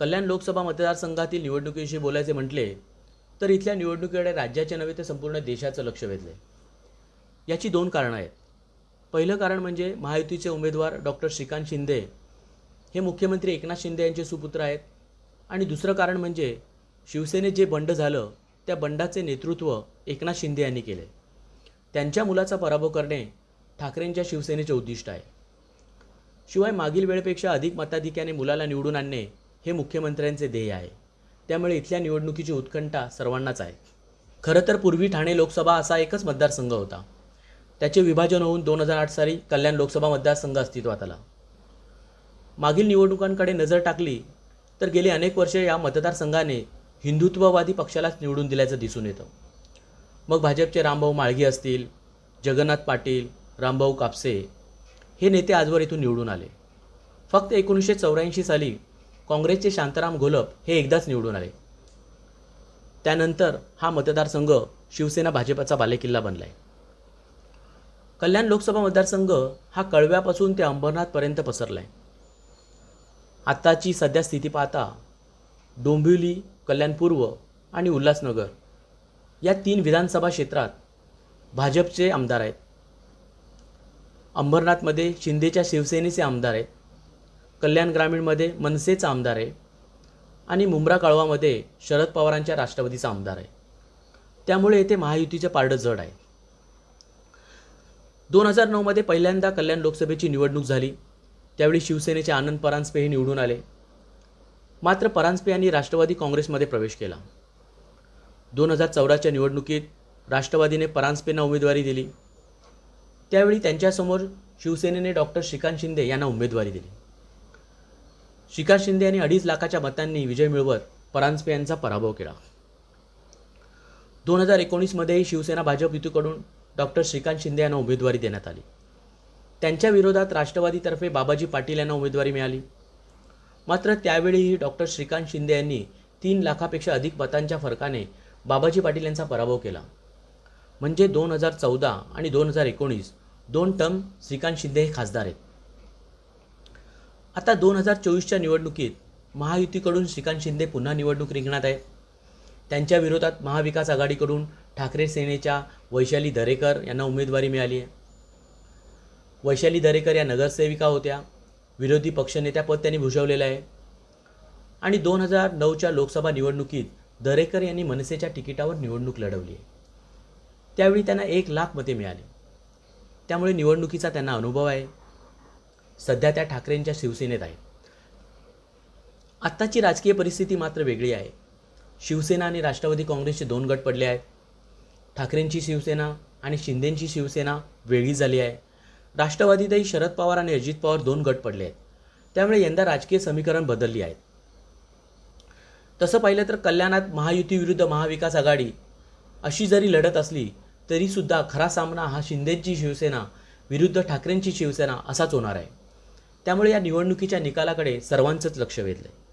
कल्याण लोकसभा मतदारसंघातील निवडणुकीविषयी बोलायचे म्हटले तर इथल्या निवडणुकीकडे राज्याचे नव्हे तर संपूर्ण देशाचं लक्ष वेधलं याची दोन कारणं आहेत. पहिलं कारण म्हणजे महायुतीचे उमेदवार डॉक्टर श्रीकांत शिंदे हे मुख्यमंत्री एकनाथ शिंदे यांचे सुपुत्र आहेत. आणि दुसरं कारण म्हणजे शिवसेनेत जे बंड झालं त्या बंडाचे नेतृत्व एकनाथ शिंदे यांनी केले. त्यांच्या मुलाचा पराभव करणे ठाकरेंच्या शिवसेनेचे उद्दिष्ट आहे. शिवाय मागील वेळेपेक्षा अधिक मताधिक्याने मुलाला निवडून आणणे हे मुख्यमंत्र्यांचे ध्येय आहे. त्यामुळे इथल्या निवडणुकीची उत्कंठा सर्वांनाच आहे. खरं तर पूर्वी ठाणे लोकसभा असा एकच मतदारसंघ होता. त्याचे विभाजन होऊन दोन हजार आठ साली कल्याण लोकसभा मतदारसंघ अस्तित्वात आला. मागील निवडणुकांकडे नजर टाकली तर गेली अनेक वर्षे या मतदारसंघाने हिंदुत्ववादी पक्षालाच निवडून दिल्याचं दिसून येतं. मग भाजपचे रामभाऊ माळगी असतील जगन्नाथ पाटील रामभाऊ कापसे हे नेते आजवर इथून निवडून आले. फक्त एकोणीसशे चौऱ्याऐंशी साली काँग्रेसचे शांताराम घोलप हे एकदाच निवडून आले. त्यानंतर हा मतदारसंघ शिवसेना भाजपचा बालेकिल्ला बनला आहे कल्याण लोकसभा मतदारसंघ हा कळव्यापासून ते अंबरनाथपर्यंत पसरला आहे आत्ताची सध्या स्थिती पाहता डोंबिवली कल्याण पूर्व आणि उल्हासनगर या तीन विधानसभा क्षेत्रात भाजपचे आमदार आहेत. अंबरनाथमध्ये शिंदेच्या शिवसेनेचे आमदार आहेत. कल्याण ग्रामीणमध्ये मनसेचा आमदार आहे आणि मुंब्रा काळवामध्ये शरद पवारांच्या राष्ट्रवादीचा आमदार आहे. त्यामुळे येथे महायुतीचं पारडं जड आहे. दोन हजार नऊमध्ये पहिल्यांदा कल्याण लोकसभेची निवडणूक झाली. त्यावेळी शिवसेनेचे आनंद परांजपे हे निवडून आले. मात्र परांजपे यांनी राष्ट्रवादी काँग्रेसमध्ये प्रवेश केला. दोन हजार चौदाच्या निवडणुकीत राष्ट्रवादीने परांजपेंना उमेदवारी दिली. त्यावेळी त्यांच्यासमोर शिवसेनेने डॉक्टर श्रीकांत शिंदे यांना उमेदवारी दिली. शिखा शिंदे यांनी अडीच लाखाच्या मतांनी विजय मिळवत परांजपे यांचा पराभव केला. दोन हजार एकोणीसमध्येही शिवसेना भाजप युतीकडून डॉक्टर श्रीकांत शिंदे यांना उमेदवारी देण्यात आली. त्यांच्या विरोधात राष्ट्रवादीतर्फे बाबाजी पाटील यांना उमेदवारी मिळाली. मात्र त्यावेळीही डॉक्टर श्रीकांत शिंदे यांनी तीन लाखापेक्षा अधिक मतांच्या फरकाने बाबाजी पाटील यांचा पराभव केला. म्हणजे दोन हजार चौदा आणि दोन हजार एकोणीस दोन टर्म श्रीकांत शिंदे हे खासदार आहेत. आता दोन हजार चोवीसच्या निवडणुकीत महायुतीकडून श्रीकांत शिंदे पुन्हा निवडणूक रिंगणात आहे त्यांच्या विरोधात महाविकास आघाडीकडून ठाकरे सेनेच्या वैशाली दरेकर यांना उमेदवारी मिळाली आहे. वैशाली दरेकर या नगरसेविका होत्या. विरोधी पक्षनेत्यापद त्यांनी भूषवलेलं आहे. आणि दोन हजार नऊच्या लोकसभा निवडणुकीत दरेकर यांनी मनसेच्या तिकिटावर निवडणूक लढवली आहे. त्यावेळी त्यांना एक लाख मते मिळाली. त्यामुळे निवडणुकीचा त्यांना अनुभव आहे. सध्या त्या ठाकरेंच्या शिवसेनेत आहेत. आत्ताची राजकीय परिस्थिती मात्र वेगळी आहे. शिवसेना आणि राष्ट्रवादी काँग्रेसचे दोन गट पडले आहेत. ठाकरेंची शिवसेना आणि शिंदेंची शिवसेना वेगळी झाली आहे. राष्ट्रवादीतही शरद पवार आणि अजित पवार दोन गट पडले आहेत. त्यामुळे यंदा राजकीय समीकरण बदलली आहेत. तसं पाहिलं तर कल्याणात महायुतीविरुद्ध महाविकास आघाडी अशी जरी लढत असली तरीसुद्धा खरा सामना हा शिंदेंची शिवसेना विरुद्ध ठाकरेंची शिवसेना असाच होणार आहे. त्यामुळे या निवडणुकीच्या निकालाकडे सर्वांचंच लक्ष वेधलं आहे